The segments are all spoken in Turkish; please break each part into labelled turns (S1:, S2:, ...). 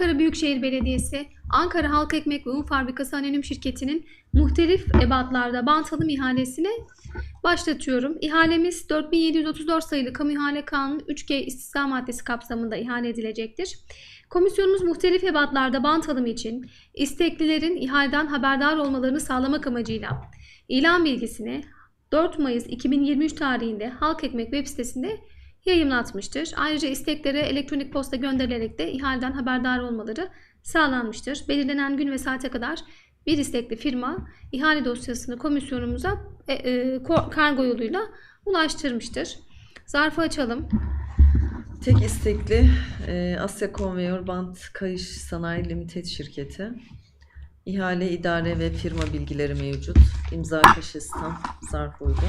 S1: Büyükşehir Belediyesi, Ankara Halk Ekmek ve Un Fabrikası Anonim Şirketi'nin muhtelif ebatlarda bant alım ihalesini başlatıyorum. İhalemiz 4734 sayılı Kamu İhale Kanunu 3G istisna maddesi kapsamında ihale edilecektir. Komisyonumuz muhtelif ebatlarda bant alımı için isteklilerin ihaleden haberdar olmalarını sağlamak amacıyla ilan bilgisini 4 Mayıs 2023 tarihinde Halk Ekmek web sitesinde yayımlatmıştır. Ayrıca isteklere elektronik posta gönderilerek de ihaleden haberdar olmaları sağlanmıştır. Belirlenen gün ve saate kadar bir istekli firma ihale dosyasını komisyonumuza e, e, kargo yoluyla ulaştırmıştır. Zarfı açalım.
S2: Tek istekli e, Asya Konveyör Bant Kayış Sanayi Limited şirketi. İhale, idare ve firma bilgileri mevcut. İmza köşesi tam zarf uygun.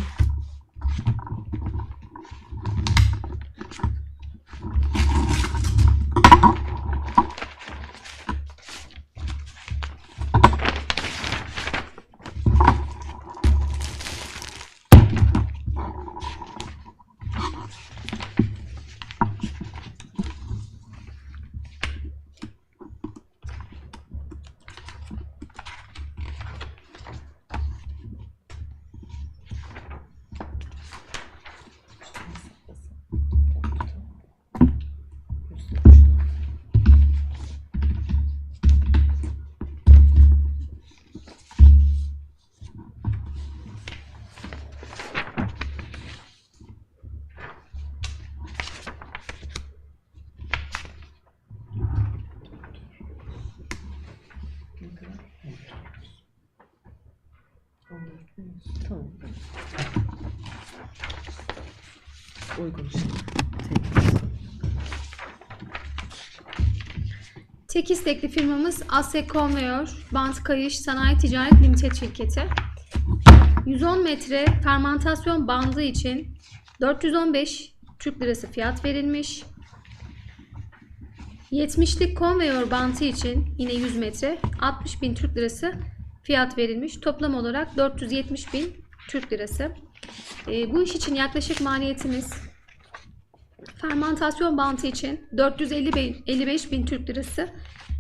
S2: Tamam. Uygun işte. Tek.
S1: Tek istekli firmamız Asya Konveyör Bant Kayış Sanayi Ticaret Limited şirketi. 110 metre fermantasyon bandı için 415 Türk lirası fiyat verilmiş. 70'lik konveyör bantı için yine 100 metre 60 bin Türk lirası fiyat verilmiş. Toplam olarak 470 bin Türk lirası. Ee, bu iş için yaklaşık maliyetimiz Fermantasyon bantı için 455 bin Türk lirası,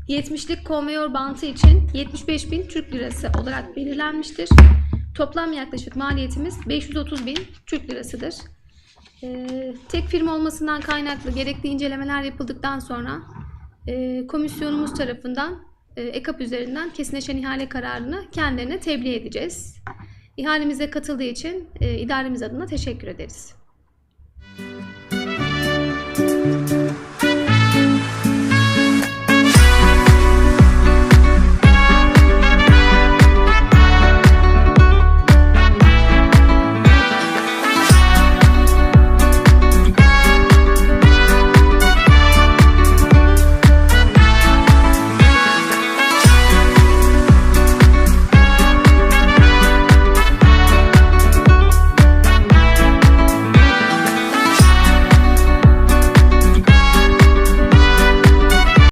S1: 70'lik konveyör bantı için 75 bin Türk lirası olarak belirlenmiştir. Toplam yaklaşık maliyetimiz 530 bin Türk lirasıdır. Ee, tek firma olmasından kaynaklı gerekli incelemeler yapıldıktan sonra e, komisyonumuz tarafından e, EKAP üzerinden kesinleşen ihale kararını kendilerine tebliğ edeceğiz. İhalemize katıldığı için e, idaremiz adına teşekkür ederiz.